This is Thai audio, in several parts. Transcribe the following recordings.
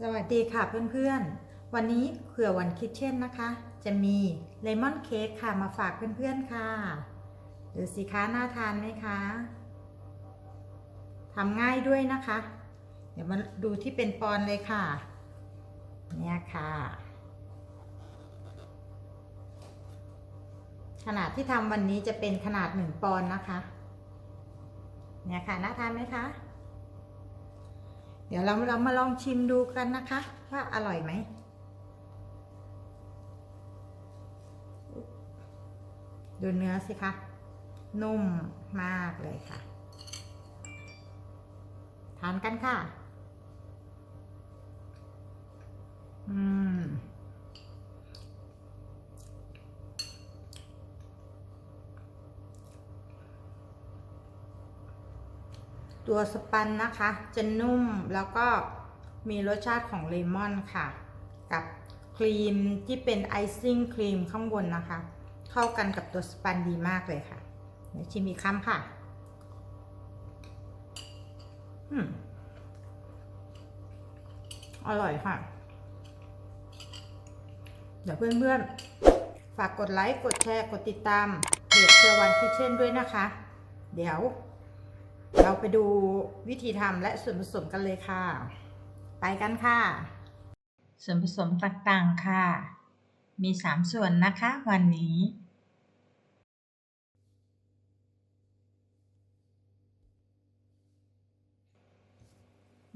สวัสดีค่ะเพื่อนๆ วันนี้เผื่อวันคิทเช่นนะคะ จะมีเลมอนเค้กค่ะมาฝากเพื่อนๆค่ะดูสิคะน่าทานไหมคะทำง่ายด้วยนะคะ เดี๋ยวมาดูที่เป็นปอนเลยค่ะ เนี่ยค่ะ ขนาดที่ทำวันนี้จะเป็นขนาดหนึ่งปอนนะคะ เนี่ยค่ะน่าทานไหมคะ เดี๋ยวเราเรามาลองชิมดูกันนะคะ ว่าอร่อยไหมดูเนื้อสิคะ นุ่มมากเลยค่ะ ทานกันค่ะ อืม ตัวสปันนะคะ จะนุ่มแล้วก็มีรสชาติของเลมอนค่ะ กับครีมที่เป็นไอซิ่งครีมข้างบนนะคะ เข้ากันกับตัวสปันดีมากเลยค่ะเดี๋ยวชิมอีกคำค่ะอร่อยค่ะ เดี๋ยวเพื่อนๆ ฝากกดไลค์ กดแชร์ กดติดตามเพจเชื่อวันคิเช่นด้วยนะคะ เดี๋ยว เราไปดูวิธีทำและส่วนผสมกันเลยค่ะ ไปกันค่ะ ส่วนผสมต่างๆค่ะ มี 3 ส่วนนะคะวันนี้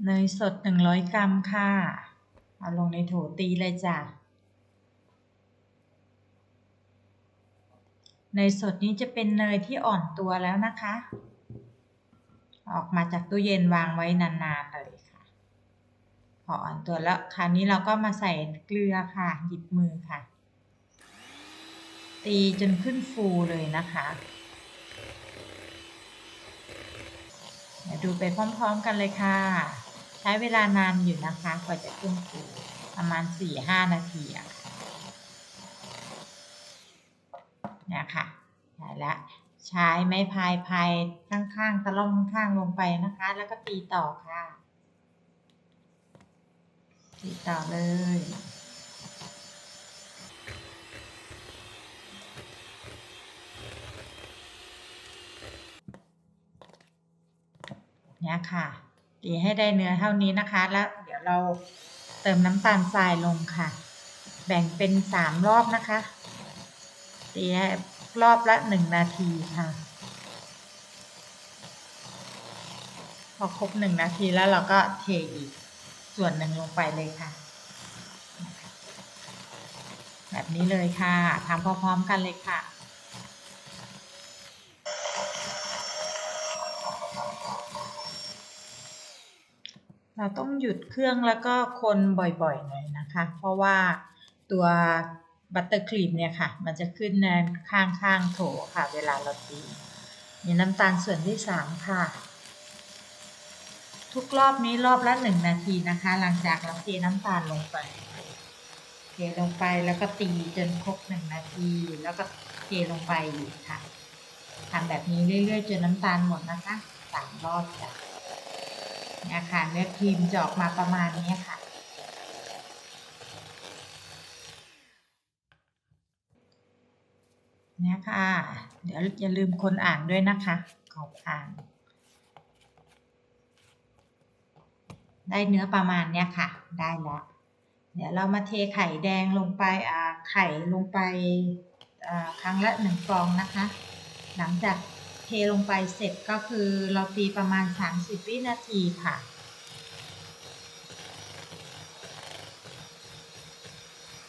เนยสด 100 กรัมค่ะ เอาลงในโถตีเลยจ้ะเนยสดนี้จะเป็นเนยที่อ่อนตัวแล้วนะคะ ออกมาจากตู้เย็นวางไว้นานๆเลยค่ะ พออ่อนตัวแล้วคราวนี้เราก็มาใส่เกลือค่ะ หยิบมือค่ะ ตีจนขึ้นฟูเลยนะคะเดี๋ยวดูไปพร้อมๆกันเลยค่ะ ใช้เวลานานอยู่นะคะกว่าจะขึ้นฟูประมาณ 4-5 นาทีอะค่ะเนี่ยค่ะได้แล้ว ใช้ไม้พายพายข้างๆ ตะล่อมข้างๆลงไปนะคะ แล้วก็ตีต่อค่ะ ตีต่อเลยเนี่ยค่ะ ตีให้ได้เนื้อเท่านี้นะคะ แล้วเดี๋ยวเราเติมน้ำตาลทรายลงค่ะ แบ่งเป็นสามรอบนะคะ ตีให้ รอบละหนึ่งนาทีค่ะ พอครบหนึ่งนาทีแล้วเราก็เทอีกส่วนหนึ่งลงไปเลยค่ะ แบบนี้เลยค่ะทำพร้อมๆกันเลยค่ะเราต้องหยุดเครื่องแล้วก็คนบ่อยๆหน่อยนะคะ เพราะว่าตัว บัตเตอร์ครีมเนี่ยค่ะ มันจะขึ้นในข้างๆโถค่ะ เวลาเราตี มีน้ำตาลส่วนที่สามค่ะ ทุกรอบนี้รอบละหนึ่งนาทีนะคะ หลังจากเราเทน้ำตาลลงไปเทลงไปแล้วก็ตีจนครบหนึ่งนาที แล้วก็เทลงไปอีกค่ะทำแบบนี้เรื่อยๆจนน้ำตาลหมดนะคะสามรอบจ้ะเนี่ยค่ะเนื้อครีมจะออกมาประมาณนี้ค่ะ เนี่ยค่ะ เดี๋ยวอย่าลืมคนอ่านด้วยนะคะขอบอ่าน ได้เนื้อประมาณเนี้ยค่ะ ได้แล้วเดี๋ยวเรามาเทไข่แดงลงไปอ่าไข่ลงไปอ่าครั้งละหนึ่งฟองนะคะ หลังจากเทลงไปเสร็จก็คือเราตีประมาณ 30 วินาทีค่ะ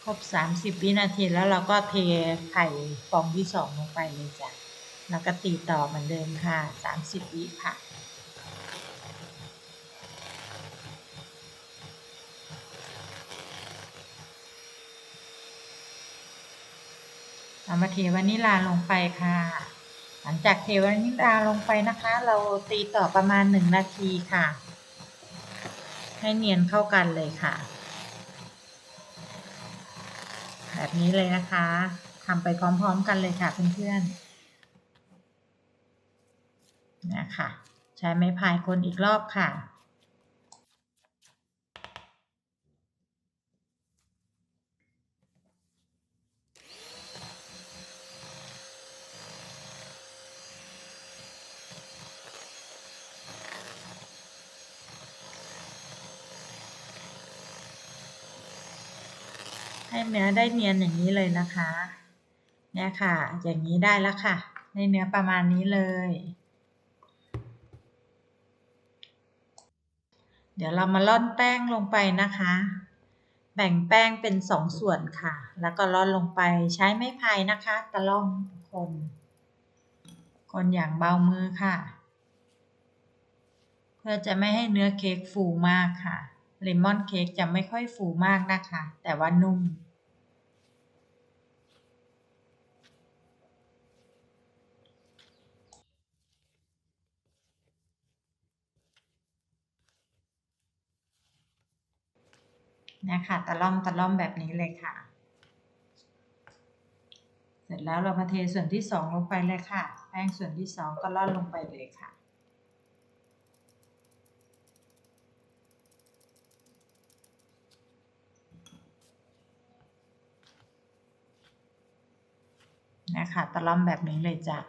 คร บ 30 วินาทีแล้วเราก็เทไข่ฟองที่สองลงไปเลยจ้ะ แล้วก็ตีต่อเหมือนเดิมค่ะ 30 วิค่ะเรามาเทวานิลาลงไปค่ะ หลังจากเทวานิลาลงไปนะคะ เราตีต่อประมาณหนึ่งนาทีค่ะ ให้เนียนเข้ากันเลยค่ะ แบบนี้เลยนะคะทำไปพร้อมๆกันเลยค่ะเพื่อนๆนะคะใช้ไม้พายคนอีกรอบค่ะ ให้เนื้อได้เนียนอย่างนี้เลยนะคะ เนี่ยค่ะ อย่างนี้ได้แล้วค่ะ ในเนื้อประมาณนี้เลย เดี๋ยวเรามาล่อนแป้งลงไปนะคะ แบ่งแป้งเป็นสองส่วนค่ะ แล้วก็ล่อนลงไปใช้ไม้พายนะคะ ตะล่อมคน คนอย่างเบามือค่ะ เพื่อจะไม่ให้เนื้อเค้กฟูมากค่ะ เลมอนเค้กจะไม่ค่อยฟูมากนะคะ แต่ว่านุ่ม นะคะตะล่อมตะล่อมแบบนี้เลยค่ะ เสร็จแล้วเรามาเทส่วนที่สองลงไปเลยค่ะ แป้งส่วนที่สองก็ล่อนลงไปเลยค่ะ นะคะตะล่อมแบบนี้เลยจ้ะ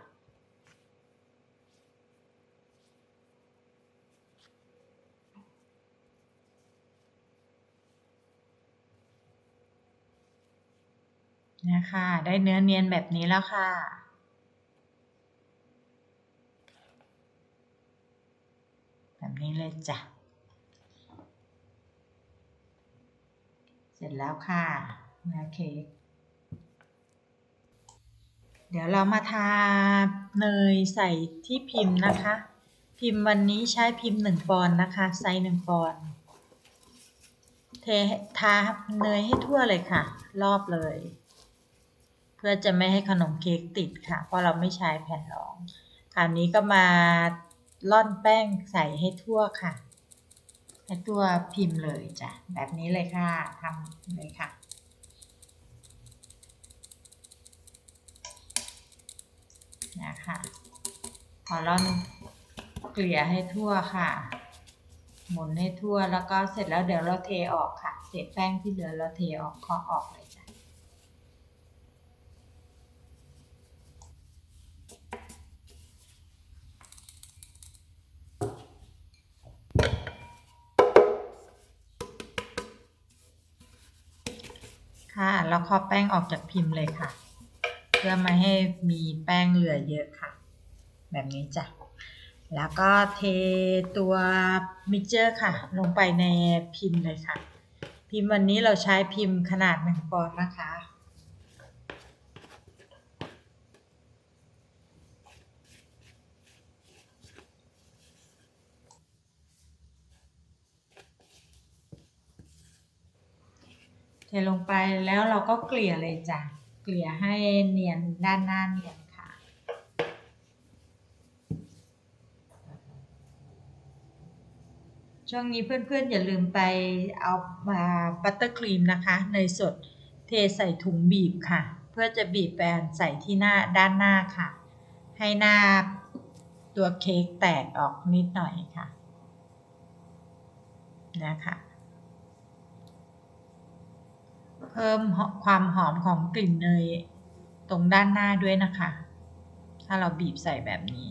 นะคะได้เนื้อเนียนแบบนี้แล้วค่ะ แบบนี้เลยจ้ะ เสร็จแล้วค่ะเนื้อเค้ก เดี๋ยวเรามาทาเนยใส่ที่พิมพ์นะคะ พิมพ์วันนี้ใช้พิมพ์หนึ่งปอนด์นะคะ ไซส์หนึ่งปอนด์เททาเนยให้ทั่วเลยค่ะ รอบเลย เพื่อจะไม่ให้ขนมเค้กติดค่ะ เพราะเราไม่ใช้แผ่นรอง คราวนี้ก็มาล่อนแป้งใส่ให้ทั่วค่ะให้ตัวพิมพ์เลยจ้ะแบบนี้เลยค่ะทำเลยค่ะ นะคะ พอล่อนเกลี่ยให้ทั่วค่ะ หมุนให้ทั่วแล้วก็เสร็จแล้วเดี๋ยวเราเทออกค่ะ เศษแป้งที่เหลือเราเทออกเคาะออกเลยจ้ะค่ะ แล้วเคาะแป้งออกจากพิมพ์เลยค่ะ พื่อไม่ให้มีแป้งเหลือเยอะค่ะ แบบนี้จ้ะ แล้วก็เทตัวมิเจอร์ค่ะ ลงไปในพิมพ์เลยค่ะ พิมพ์วันนี้เราใช้พิมพ์ขนาดหนึ่งปอนด์นะคะเทลงไปแล้วเราก็เกลี่ยเลยจ้ะ เกลี่ยให้เนียนด้านหน้าเนียนค่ะ ช่วงนี้เพื่อนๆ อย่าลืมไปเอามาบัตเตอร์ครีมนะคะเนยสดเทใส่ถุงบีบค่ะ เพื่อจะบีบแบนใส่ที่หน้าด้านหน้าค่ะ ให้หน้าตัวเค้กแตกออกนิดหน่อยค่ะนะคะ เพิ่มความหอมของกลิ่นเนยตรงด้านหน้าด้วยนะคะ ถ้าเราบีบใส่แบบนี้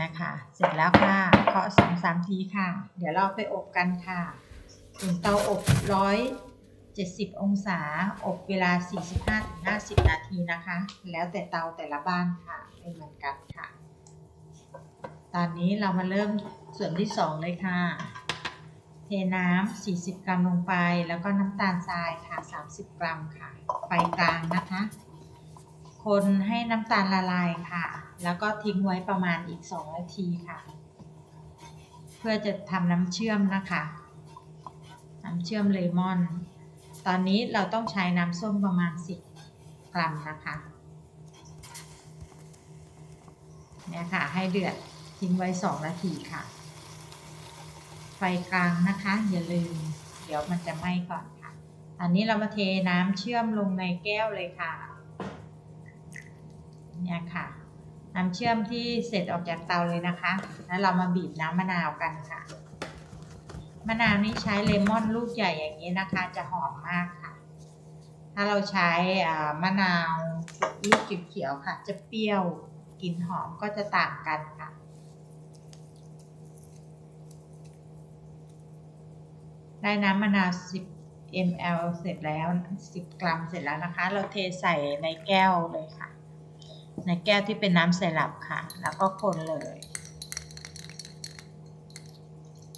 นะคะ เสร็จแล้วค่ะเคาะสองสามทีค่ะ เดี๋ยวเราไปอบกันค่ะถึงเตาอบร้อยเจ็ดสิบองศา อบเวลา45-50นาทีนะคะ แล้วแต่เตาแต่ละบ้านค่ะไม่เหมือนกันค่ะ ตอนนี้เรามาเริ่ม ส่วนที่สองเลยค่ะ เทน้ำ40 กรัมลงไป แล้วก็น้ำตาลทรายค่ะ 30 กรัมค่ะ ไฟกลางนะคะ คนให้น้ำตาลละลายค่ะ แล้วก็ทิ้งไว้ประมาณอีก 2 นาทีค่ะ เพื่อจะทำน้ำเชื่อมนะคะ น้ำเชื่อมเลมอน ตอนนี้เราต้องใช้น้ำส้มประมาณ 10 กรัมนะคะเนี่ยค่ะ ให้เดือดทิ้งไว้ 2 นาทีค่ะ ไฟกลางนะคะ อย่าลืม เดี๋ยวมันจะไหม้ก่อนค่ะ อันนี้เรามาเทน้ำเชื่อมลงในแก้วเลยค่ะเนี่ยค่ะ น้ำเชื่อมที่เสร็จออกจากเตาเลยนะคะ แล้วเรามาบีบน้ำมะนาวกันค่ะ มะนาวนี้ใช้เลมอนลูกใหญ่อย่างนี้นะคะ จะหอมมากค่ะ ถ้าเราใช้มะนาวลูกเขียวๆค่ะ จะเปรี้ยวกลิ่นหอมก็จะต่างกันค่ะ ได้น้ำมะนาว 10 ml เสร็จแล้ว 10 กรัมเสร็จแล้วนะคะ เราเทใส่ในแก้วเลยค่ะ ในแก้วที่เป็นน้ำไซรัปค่ะ แล้วก็คนเลย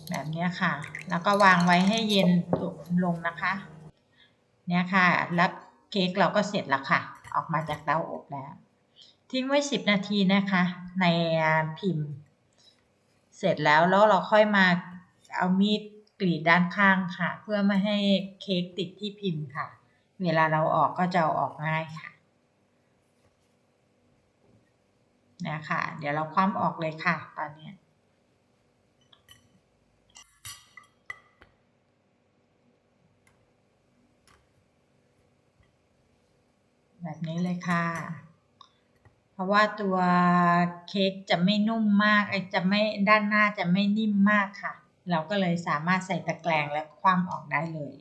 แบบนี้ค่ะ แล้วก็วางไว้ให้เย็นลงนะคะ เนี่ยค่ะ แล้วเค้กเราก็เสร็จแล้วค่ะ ออกมาจากเตาอบแล้ว ทิ้งไว้ 10 นาทีนะคะ ในพิมพ์ เสร็จแล้วแล้วเราค่อยมาเอามีด กรีดด้านข้างค่ะ เพื่อไม่ให้เค้กติดที่พิมพ์ค่ะ เวลาเราออกก็จะออกง่ายค่ะนะค่ะเดี๋ยวเราคว่ำออกเลยค่ะ ตอนนี้แบบนี้เลยค่ะ เพราะว่าตัวเค้กจะไม่นุ่มมากไอจะไม่ด้านหน้าจะไม่นิ่มมากค่ะ เราก็เลยสามารถใส่ตะแกรงและคว่ำออกได้เลย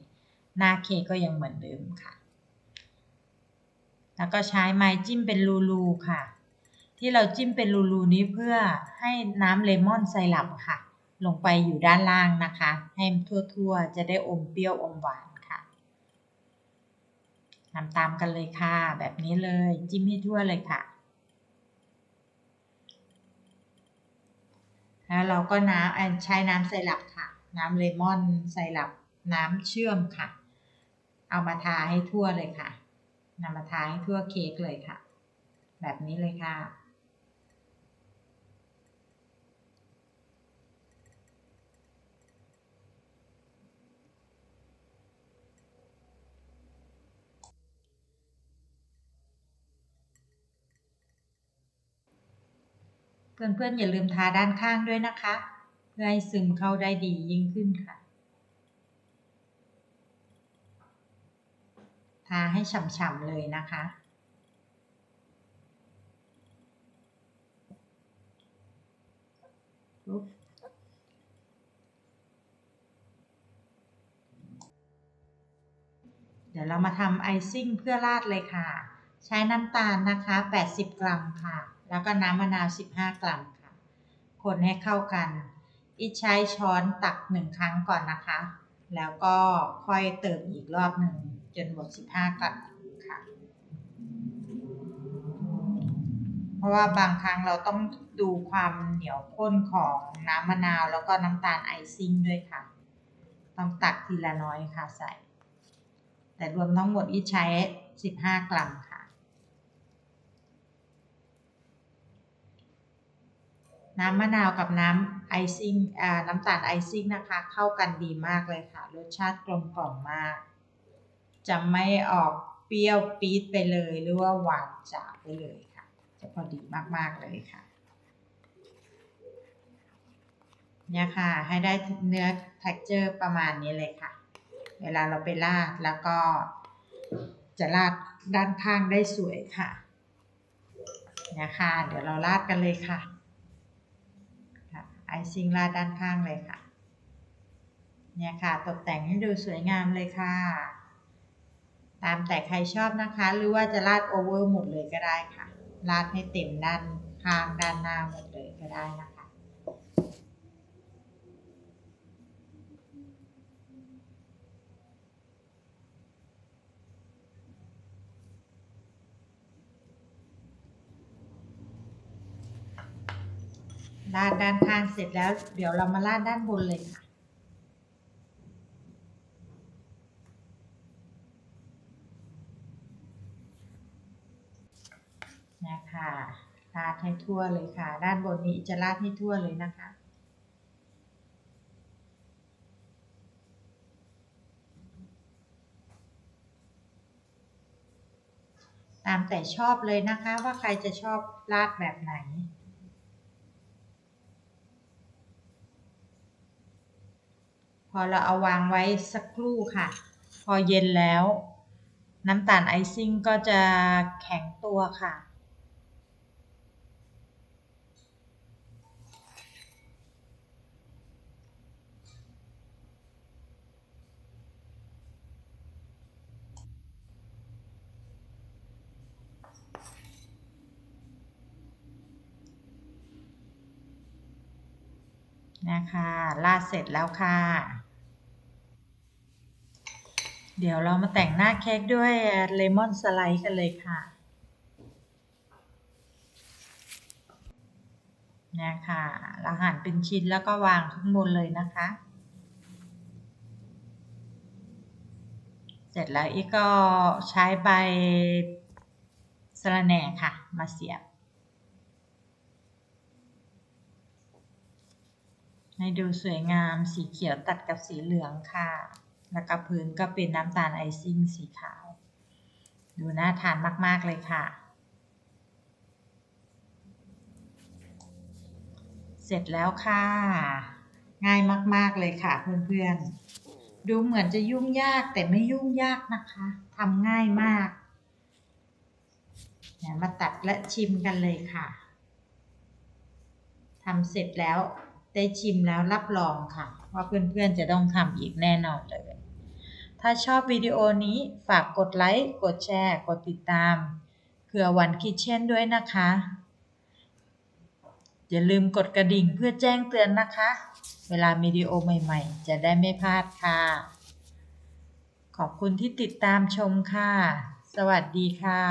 หน้าเคก็ยังเหมือนเดิมค่ะ แล้วก็ใช้ไม้จิ้มเป็นรูๆค่ะ ที่เราจิ้มเป็นรูๆนี้เพื่อให้น้ำเลมอนไซรัปค่ะ ลงไปอยู่ด้านล่างนะคะ ให้ทั่วๆ จะได้อมเปรี้ยวอมหวานค่ะทำตามกันเลยค่ะ แบบนี้เลยจิ้มให้ทั่วเลยค่ะ แล้วเราก็น้ำใช้น้ำไซรัปค่ะ น้ำเลมอนไซรัปน้ำเชื่อมค่ะ เอามาทาให้ทั่วเลยค่ะนำมาทาให้ทั่วเค้กเลยค่ะ แบบนี้เลยค่ะ เพื่อนๆอย่าลืมทาด้านข้างด้วยนะคะ เพื่อให้ซึมเข้าได้ดียิ่งขึ้นค่ะ ทาให้ฉ่ำๆเลยนะคะเดี๋ยวเรามาทำไอซิ่งเพื่อราดเลยค่ะ ใช้น้ำตาลนะคะ 80 กรัมค่ะ แล้วก็น้ำมะนาว 15 กรัมค่ะ คนให้เข้ากัน อีใช้ช้อนตักหนึ่งครั้งก่อนนะคะ แล้วก็ค่อยเติมอีกรอบหนึ่งจนหมด 15 กรัมค่ะ เพราะว่าบางครั้งเราต้องดูความเหนียวข้นของน้ำมะนาวแล้วก็น้ำตาลไอซิ่งด้วยค่ะ ต้องตักทีละน้อยค่ะใส่ แต่รวมทั้งหมดอีใช้ 15 กรัมค่ะ น้ำมะนาวกับน้ำไอซิ่งน้ำตาลไอซิ่งนะคะ เข้ากันดีมากเลยค่ะ รสชาติกลมกล่อมมาก จะไม่ออกเปรี้ยวปี๊ดไปเลย หรือว่าหวานจ๋าไปเลยค่ะ จะพอดีมาก ๆ เลยค่ะเนี่ยค่ะ ให้ได้เนื้อ texture ประมาณนี้เลยค่ะ เวลาเราไปราดแล้วก็จะราดด้านข้างได้สวยค่ะเนี่ยค่ะ เดี๋ยวเราราดกันเลยค่ะ ไอซิงลาด้านข้างเลยค่ะ เนี่ยค่ะตกแต่งให้ดูสวยงามเลยค่ะ ตามแต่ใครชอบนะคะ หรือว่าจะลาดโอเวอร์หมดเลยก็ได้ค่ะลาดให้เต็มด้านข้างด้านหน้าหมดเลยก็ได้นะคะ ลาดด้านข้างเสร็จแล้ว เดี๋ยวเรามาลาดด้านบนเลยค่ะ นะคะลาดให้ทั่วเลยค่ะ ด้านบนนี้จะลาดให้ทั่วเลยนะคะตามแต่ชอบเลยนะคะว่าใครจะชอบลาดแบบไหน พอเราเอาวางไว้สักครู่ค่ะ พอเย็นแล้ว น้ำตาลไอซิ่งก็จะแข็งตัวค่ะ นะคะลาดเสร็จแล้วค่ะ เดี๋ยวเรามาแต่งหน้าเค้กด้วยเลมอนสไลด์กันเลยค่ะ นะคะเราหั่นเป็นชิ้นแล้วก็วางข้างบนเลยนะคะ เสร็จแล้วอีกก็ใช้ใบสะระแหน่ค่ะ มาเสียบ ให้ดูสวยงามสีเขียวตัดกับสีเหลืองค่ะ แล้วก็พื้นก็เป็นน้ำตาลไอซิ่งสีขาว ดูน่าทานมาก ๆ เลยค่ะ เสร็จแล้วค่ะ ง่ายมาก ๆ เลยค่ะเพื่อนๆ ดูเหมือนจะยุ่งยากแต่ไม่ยุ่งยากนะคะทำง่ายมากมาตัดและชิมกันเลยค่ะทำเสร็จแล้ว ได้ชิมแล้วรับรองค่ะ ว่าเพื่อนๆจะต้องทำอีกแน่นอนเลย ถ้าชอบวิดีโอนี้ฝากกดไลค์ กดแชร์ กดติดตามเผื่อวันคิดเช่นด้วยนะคะ อย่าลืมกดกระดิ่งเพื่อแจ้งเตือนนะคะ เวลาวิดีโอใหม่ๆ จะได้ไม่พลาดค่ะ ขอบคุณที่ติดตามชมค่ะ สวัสดีค่ะ